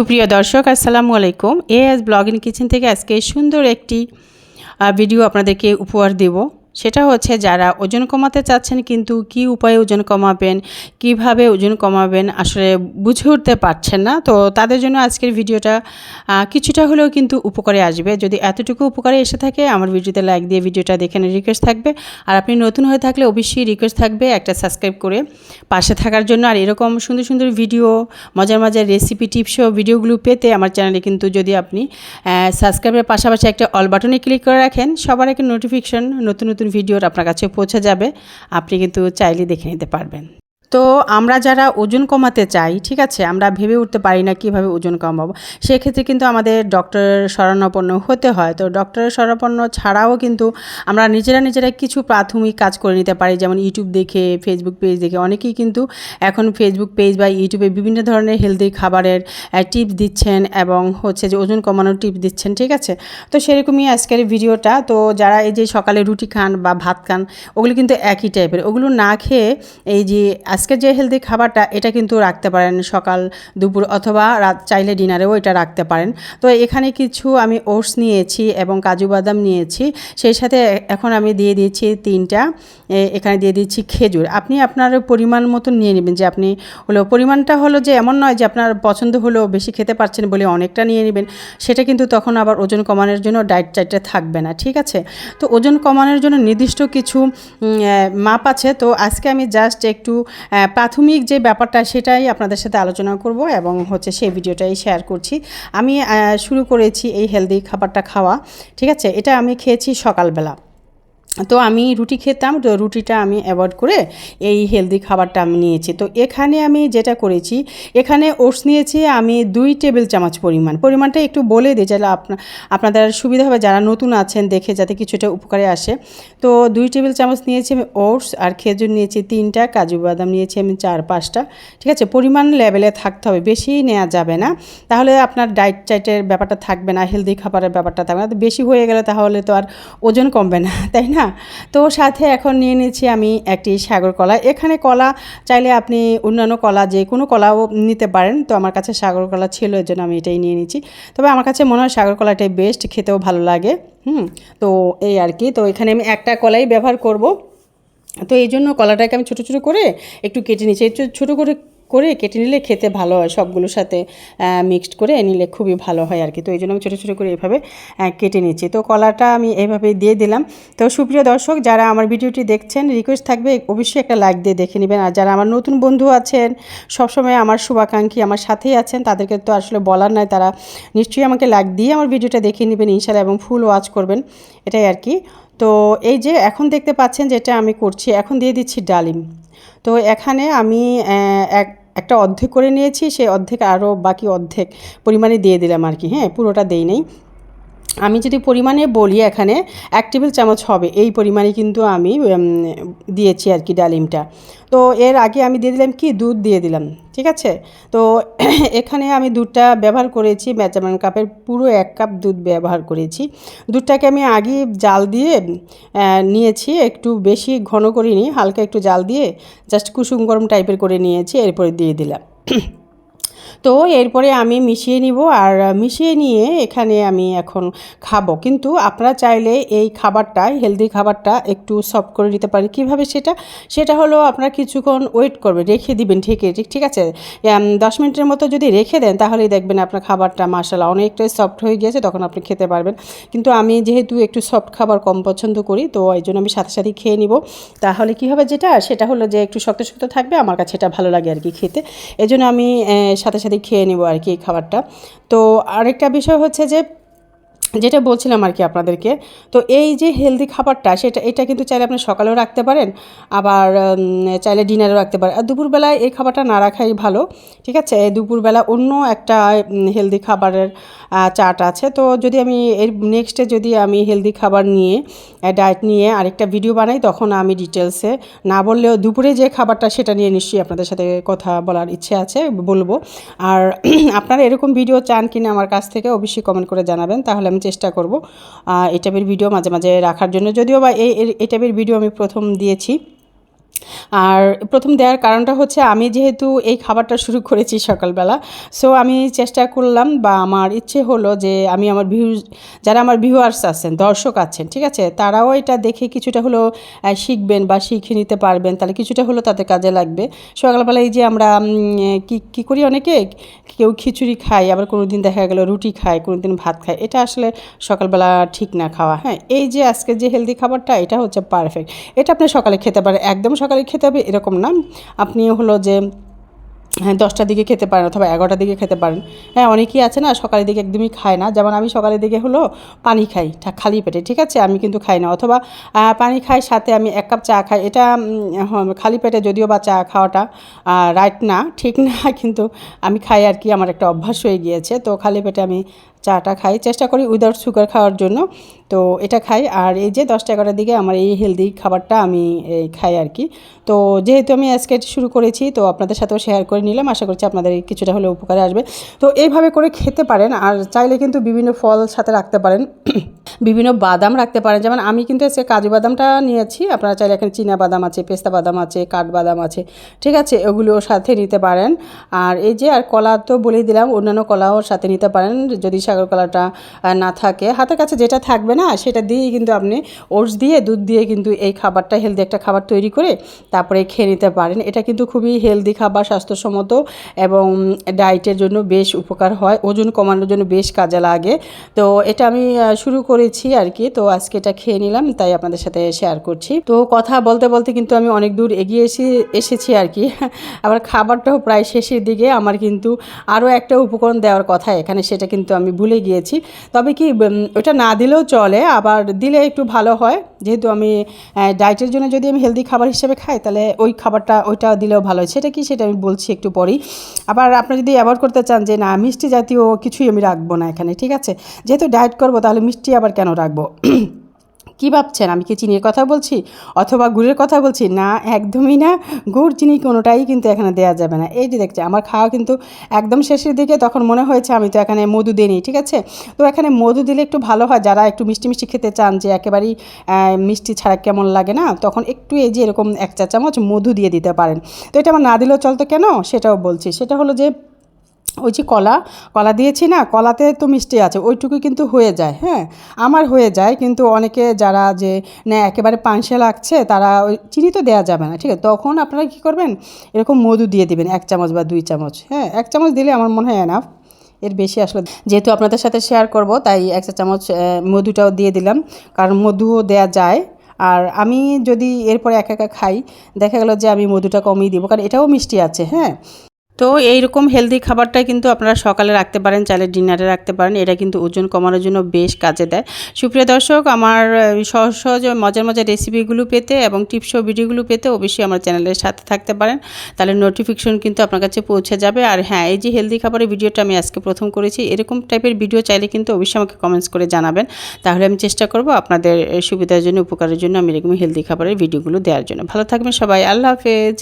সুপ্রিয় দর্শক, আসসালামু আলাইকুম। A S blog in kitchen থেকে আজকে সুন্দর একটি ভিডিও আপনাদেরকে উপহার দেব। সেটা হচ্ছে যারা ওজন কমাতে চাচ্ছেন কিন্তু কি উপায়ে ওজন কমাবেন, কীভাবে ওজন কমাবেন আসলে বুঝে উঠতে পারছেন না। তো তাদের জন্য আজকের ভিডিওটা কিছুটা হলেও কিন্তু উপকারে আসবে। যদি এতটুকু উপকারে এসে থাকে, আমার ভিডিওতে লাইক দিয়ে ভিডিওটা দেখে রিকোয়েস্ট থাকবে। আর আপনি নতুন হয়ে থাকলে অবশ্যই রিকোয়েস্ট থাকবে একটা সাবস্ক্রাইব করে পাশে থাকার জন্য। আর এরকম সুন্দর সুন্দর ভিডিও মজার মজার রেসিপি টিপসও ভিডিওগুলো পেতে আমার চ্যানেলে কিন্তু যদি আপনি সাবস্ক্রাইবের পাশাপাশি একটা অল বাটনে ক্লিক করে রাখেন, সবার একটা নোটিফিকেশন নতুন নতুন ভিডিওর আপনার কাছে পৌঁছে যাবে। আপনি কিন্তু চাইলে দেখে নিতে পারবেন। তো আমরা যারা ওজন কমাতে চাই, ঠিক আছে, আমরা ভেবে উঠতে পারি না কীভাবে ওজন কমাবো। সেক্ষেত্রে কিন্তু আমাদের ডক্টরের শরণাপন্ন হতে হয়। তো ডক্টরের শরণাপন্ন ছাড়াও কিন্তু আমরা নিজেরা নিজেরা কিছু প্রাথমিক কাজ করে নিতে পারি, যেমন ইউটিউব দেখে ফেসবুক পেজ দেখে। অনেকেই কিন্তু এখন ফেসবুক পেজ বা ইউটিউবে বিভিন্ন ধরনের হেলদি খাবারের টিপস দিচ্ছেন এবং হচ্ছে যে ওজন কমানোর টিপস দিচ্ছেন, ঠিক আছে? তো সেরকমই আজকের ভিডিওটা। তো যারা এই যে সকালে রুটি খান বা ভাত খান, ওগুলো কিন্তু একই টাইপের ওগুলো না খেয়ে এই যে আজকের যে হেলদি খাবারটা, এটা কিন্তু রাখতে পারেন সকাল, দুপুর অথবা রাত, চাইলে ডিনারেও এটা রাখতে পারেন। তো এখানে কিছু আমি ওটস নিয়েছি এবং কাজু বাদাম নিয়েছি। সেই সাথে এখন আমি দিয়ে দিয়েছি তিনটা এখানে দিয়ে দিচ্ছি খেজুর। আপনি আপনার পরিমাণ মতো নিয়ে নেবেন যে আপনি হলো, পরিমাণটা হলো যে এমন নয় যে আপনার পছন্দ হলো বেশি খেতে পারছেন বলে অনেকটা নিয়ে নেবেন। সেটা কিন্তু তখন আবার ওজন কমানোর জন্য ডায়েট চাইটে থাকবে না, ঠিক আছে? তো ওজন কমানোর জন্য নির্দিষ্ট কিছু মাপ আছে। তো আজকে আমি জাস্ট একটু প্রাথমিক যে ব্যাপারটা সেটাই আপনাদের সাথে আলোচনা করব এবং হচ্ছে সেই ভিডিওটাই শেয়ার করছি। আমি শুরু করেছি এই হেলদি খাবারটা খাওয়া, ঠিক আছে? এটা আমি খেয়েছি সকালবেলা। তো আমি রুটি খেতাম, তো রুটিটা আমি অ্যাভয়েড করে এই হেলদি খাবারটা আমি নিয়েছি। তো এখানে আমি যেটা করেছি, এখানে ওটস নিয়েছি আমি দুই টেবিল চামচ পরিমাণ। পরিমাণটা একটু বলে দিই যারা আপনা, আপনাদের সুবিধা হবে যারা নতুন আছেন দেখে যাতে কিছুটা উপকারে আসে। তো দুই টেবিল চামচ নিয়েছি আমি ওটস, আর খেজুর নিয়েছি তিনটা, কাজু বাদাম নিয়েছি আমি চার, পাঁচটা। ঠিক আছে? পরিমাণ লেভেলে থাকতে হবে, বেশি নেওয়া যাবে না। তাহলে আপনার ডায়েট চাইটের ব্যাপারটা থাকবে না হেলদি খাবারের ব্যাপারটা থাকবে না। তো বেশি হয়ে গেলে তাহলে তো আর ওজন কমবে না, তাই না? তো সাথে এখন নিয়ে নিচ্ছি আমি একটি সাগর কলা। এখানে কলা চাইলে আপনি অন্যান্য কলা, যে কোনো কলাও নিতে পারেন। তো আমার কাছে সাগর কলা ছিল এর জন্য আমি এটাই নিয়ে নিচ্ছি। তবে আমার কাছে মনে হয় সাগর কলাটাই বেস্ট খেতেও ভালো লাগে। হুম, তো এই আর কি। তো এখানে আমি একটা কলাই ব্যবহার করব। তো এই জন্য কলাটাকে আমি ছোটো ছোটো করে একটু কেটে নিচ্ছি। ছোটো করে করে কেটে নিলে খেতে ভালো হয় সবগুলোর সাথে মিক্সড করে নিলে খুবই ভালো হয় আর কি। তো এই জন্য আমি ছোটো ছোটো করে এভাবে কেটে নিচ্ছি। তো কলাটা আমি এইভাবে দিয়ে দিলাম। তো সুপ্রিয় দর্শক, যারা আমার ভিডিওটি দেখছেন রিকোয়েস্ট থাকবে অবশ্যই একটা লাইক দিয়ে দেখে নেবেন। আর যারা আমার নতুন বন্ধু আছেন, সবসময় আমার শুভাকাঙ্ক্ষী, আমার সাথেই আছেন, তাদেরকে তো আসলে বলার নয়, তারা নিশ্চয়ই আমাকে লাইক দিয়ে আমার ভিডিওটা দেখে নেবেন ইনশাল্লাহ এবং ফুল ওয়াচ করবেন। এটাই আর কি। তো এই যে এখন দেখতে পাচ্ছেন যেটা আমি করছি, এখন দিয়ে দিচ্ছি ডালিম। তো এখানে আমি এক একটা অর্ধেক করে নিয়েছি সেই অর্ধেক আরও বাকি অর্ধেক পরিমাণে দিয়ে দিলাম আর কি। হ্যাঁ পুরোটা দেই নেই। আমি যদি পরিমাণে বলি এখানে, এক টেবিল চামচ হবে। এই পরিমাণে কিন্তু আমি দিয়েছি আর কি ডালিমটা। তো এর আগে আমি দিয়ে দিলাম কি? দুধ দিয়ে দিলাম, ঠিক আছে? তো এখানে আমি দুধটা ব্যবহার করেছি, মেজারমেন্ট কাপের পুরো এক কাপ দুধ ব্যবহার করেছি। দুধটাকে আমি আগে জাল দিয়ে নিয়েছি, একটু বেশি ঘন করিনি, হালকা একটু জাল দিয়ে, জাস্ট কুসুম গরম টাইপের করে নিয়েছি, এরপরে দিয়ে দিলাম। তো এরপরে আমি মিশিয়ে নিব আর মিশিয়ে নিয়ে এখানে আমি এখন খাব। কিন্তু আপনারা চাইলে এই খাবারটা হেলদি খাবারটা একটু সফট করে নিতে পারেন। কীভাবে সেটা? সেটা হলো আপনারা কিছুক্ষণ ওয়েট করবে রেখে দিবেন ঢেকে ঠিক ঠিক আছে? দশ মিনিটের মতো যদি রেখে দেন তাহলেই দেখবেন আপনার খাবারটা মাসালা অনেকটাই সফট হয়ে গিয়েছে তখন আপনি খেতে পারবেন। কিন্তু আমি যেহেতু একটু সফট খাবার কম পছন্দ করি তো এই জন্য আমি সাথে সাথেই খেয়ে নিব। তাহলে কী হবে যেটা? সেটা হলো যে একটু শক্ত শক্ত থাকবে আমার কাছে এটা ভালো লাগে আর কি খেতে। এই আমি আহ, সাথে সাথে খেয়ে নেব আর কি এই খাবারটা। তো আরেকটা বিষয় হচ্ছে যে যেটা বলছিলাম আর কি আপনাদেরকে, তো এই যে হেলদি খাবারটা, সেটা, এটা কিন্তু চাইলে আপনি সকালেও রাখতে পারেন, আবার চাইলে ডিনারেও রাখতে পারেন। আর দুপুরবেলায় এই খাবারটা না রাখাই ভালো, ঠিক আছে? দুপুরবেলা অন্য একটা হেলদি খাবারের চাট আছে। তো যদি আমি এর নেক্সটে যদি আমি হেলদি খাবার নিয়ে ডায়েট নিয়ে আরেকটা ভিডিও বানাই, তখন আমি ডিটেলসে না বললেও দুপুরে যে খাবারটা, সেটা নিয়ে নিশ্চয়ই আপনাদের সাথে কথা বলার ইচ্ছে আছে, বলব। আর আপনারা এরকম ভিডিও চান কিনা, আমার কাছ থেকে অবশ্যই কমেন্ট করে জানাবেন। তাহলে আমি চেষ্টা করব। এই টাইপের ভিডিও মাঝে মাঝে রাখার জন্য। যদিও বা এই- এই টাইপের ভিডিও আমি প্রথম দিয়েছি। আর প্রথম দেওয়ার কারণটা হচ্ছে আমি যেহেতু এই খাবারটা শুরু করেছি সকালবেলা সো আমি চেষ্টা করলাম বা আমার ইচ্ছে হলো যে আমি আমার ভিউ, যারা আমার ভিউয়ার্স আছেন, দর্শক আছেন, ঠিক আছে, তারাও এটা দেখে কিছুটা হলো শিখবেন বা শিখে নিতে পারবেন, তাহলে কিছুটা হলো তাদের কাজে লাগবে। সকালবেলা এই যে আমরা কি, কী করি অনেকে, কেউ খিচুড়ি খায়, আবার কোনো দিন দেখা গেলো রুটি খায় কোনো দিন ভাত খায়, এটা আসলে সকালবেলা ঠিক না খাওয়া হ্যাঁ এই যে আজকে যে হেলদি খাবারটা, এটা হচ্ছে পারফেক্ট এটা আপনি সকালে খেতে পারেন, একদম খেতে হবে এরকম না। আপনি হলো যে হ্যাঁ দশটার দিকে খেতে পারেন অথবা এগারোটার দিকে খেতে পারেন। হ্যাঁ অনেকেই আছে না সকালের দিকে একদমই খায় না। যেমন আমি সকালের দিকে হলো পানি খাই খালি পেটে ঠিক আছে? আমি কিন্তু খাই না। অথবা পানি খাই সাথে আমি এক কাপ চা খাই। এটা হ্যাঁ, খালি পেটে যদিও বা চা খাওয়াটা রাইট না ঠিক না কিন্তু আমি খাই আর কি। আমার একটা অভ্যাস হয়ে গিয়েছে। তো খালি পেটে আমি চাটা খাই। চেষ্টা করি উইদাউট সুগার খাওয়ার জন্য। তো এটা খাই। আর এই যে দশটা এগারোটার দিকে আমার এই হেলদি খাবারটা আমি খাই আর কি তো যেহেতু আমি আজকে শুরু করেছি, তো আপনাদের সাথেও শেয়ার করে নিলাম। আশা করছি আপনাদের কিছুটা হলেও উপকারে আসবে। তো এইভাবে করে খেতে পারেন। আর চাইলে কিন্তু বিভিন্ন ফল সাথে রাখতে পারেন। বিভিন্ন বাদাম রাখতে পারেন। যেমন আমি কিন্তু আজকে কাজু বাদামটা নিয়েছি। আপনারা চাইলে এখানে চীনা বাদাম আছে, পেস্তা বাদাম আছে কাঠবাদাম আছে। ঠিক আছে? ওগুলোও সাথে নিতে পারেন। আর এই যে আর কলা তো বলেই দিলাম, অন্যান্য কলাও সাথে নিতে পারেন। যদি সাগর কলাটা না থাকে। হাতের কাছে যেটা থাকবে না, সেটা দিয়েই কিন্তু আপনি ওটস দিয়ে, দুধ দিয়ে কিন্তু এই খাবারটা হেলদি একটা খাবার তৈরি করে তারপরে খেয়ে নিতে পারেন। এটা কিন্তু খুবই হেলদি খাবার, স্বাস্থ্যসম্মত এবং ডায়েটের জন্য বেশ উপকার হয়। ওজন কমানোর জন্য বেশ কাজে লাগে। তো এটা আমি শুরু করেছি আর কি। তো আজকে এটা খেয়ে নিলাম, তাই আপনাদের সাথে শেয়ার করছি। তো কথা বলতে বলতে কিন্তু আমি অনেক দূর এগিয়ে এসে, এসেছি আর কি। আবার খাবারটাও প্রায় শেষের দিকে। আমার কিন্তু আরও একটা উপকরণ দেওয়ার কথা এখানে, সেটা কিন্তু আমি ভুলে গিয়েছি। তবে কি ওটা না দিলেও চলে, আবার দিলে একটু ভালো হয়। যেহেতু আমি ডায়েটের জন্য যদি আমি হেলদি খাবার হিসেবে খাই, তাহলে ওই খাবারটা, ওইটা দিলেও ভালো হয়। সেটা কি, সেটা আমি বলছি একটু পরেই। আবার আপনি যদি অ্যাভয়েড করতে চান যে, না, মিষ্টি জাতীয় কিছুই আমি রাখব না এখানে, ঠিক আছে? যেহেতু ডায়েট করব, তাহলে মিষ্টি আবার কেন রাখব? কী ভাবছেন? আমি কি চিনির কথা বলছি? অথবা গুড়ের কথা বলছি? না, একদমই না। গুড়, চিনি কোনোটাই কিন্তু এখানে দেওয়া যাবে না। এই যে দেখছে আমার খাওয়া কিন্তু একদম শেষের দিকে তখন মনে হয়েছে আমি তো এখানে মধু দিইনি, ঠিক আছে? তো এখানে মধু দিলে একটু ভালো হয়। যারা একটু মিষ্টি মিষ্টি খেতে চান যে একেবারেই মিষ্টি ছাড়া কেমন লাগে না, তখন একটু এই যে এরকম এক চা চামচ মধু দিয়ে দিতে পারেন। তো এটা আমার না দিলেও চলতো কেন? সেটাও বলছি। সেটা হলো যে ওই যে কলা কলা দিয়েছি না, কলাতে তো মিষ্টি আছে ওইটুকু কিন্তু হয়ে যায় হ্যাঁ? আমার হয়ে যায়, কিন্তু অনেকে যারা যে না, একেবারে পাংশে লাগছে, তারা ওই চিনি তো দেওয়া যাবে না, ঠিক আছে? তখন আপনারা কী করবেন? এরকম মধু দিয়ে দিবেন, এক চামচ বা দুই চামচ হ্যাঁ? এক চামচ দিলে আমার মনে হয় এনাফ এর বেশি আসলে যেহেতু আপনাদের সাথে শেয়ার করব, তাই এক চামচ মধুটাও দিয়ে দিলাম, কারণ মধুও দেওয়া যায়, আর আমি যদি এরপরে একা একা খাই, দেখা গেল যে আমি মধুটা কমিয়ে দিব, কারণ এটাও মিষ্টি আছে হ্যাঁ? তো এইরকম হেলদি খাবারটা কিন্তু আপনারা সকালে রাখতে পারেন চাইলে ডিনারে রাখতে পারেন। এটা কিন্তু ওজন কমানোর জন্য বেশ কাজে দেয়। সুপ্রিয় দর্শক, আমার সহজ সহজ, মজার মজার রেসিপিগুলো পেতে এবং টিপস ও ভিডিওগুলো পেতে অবশ্যই আমার চ্যানেলের সাথে থাকতে পারেন। তাহলে নোটিফিকেশন কিন্তু আপনার কাছে পৌঁছে যাবে। আর হ্যাঁ এই যে হেলদি খাবারের ভিডিওটা আমি আজকে প্রথম করেছি, এরকম টাইপের ভিডিও চাইলে কিন্তু অবশ্যই আমাকে কমেন্টস করে জানাবেন। তাহলে আমি চেষ্টা করব আপনাদের সুবিধার জন্য, উপকারের জন্য আমি এরকম হেলদি খাবারের ভিডিওগুলো দেওয়ার জন্য। ভালো থাকবেন সবাই। আল্লাহ হাফেজ।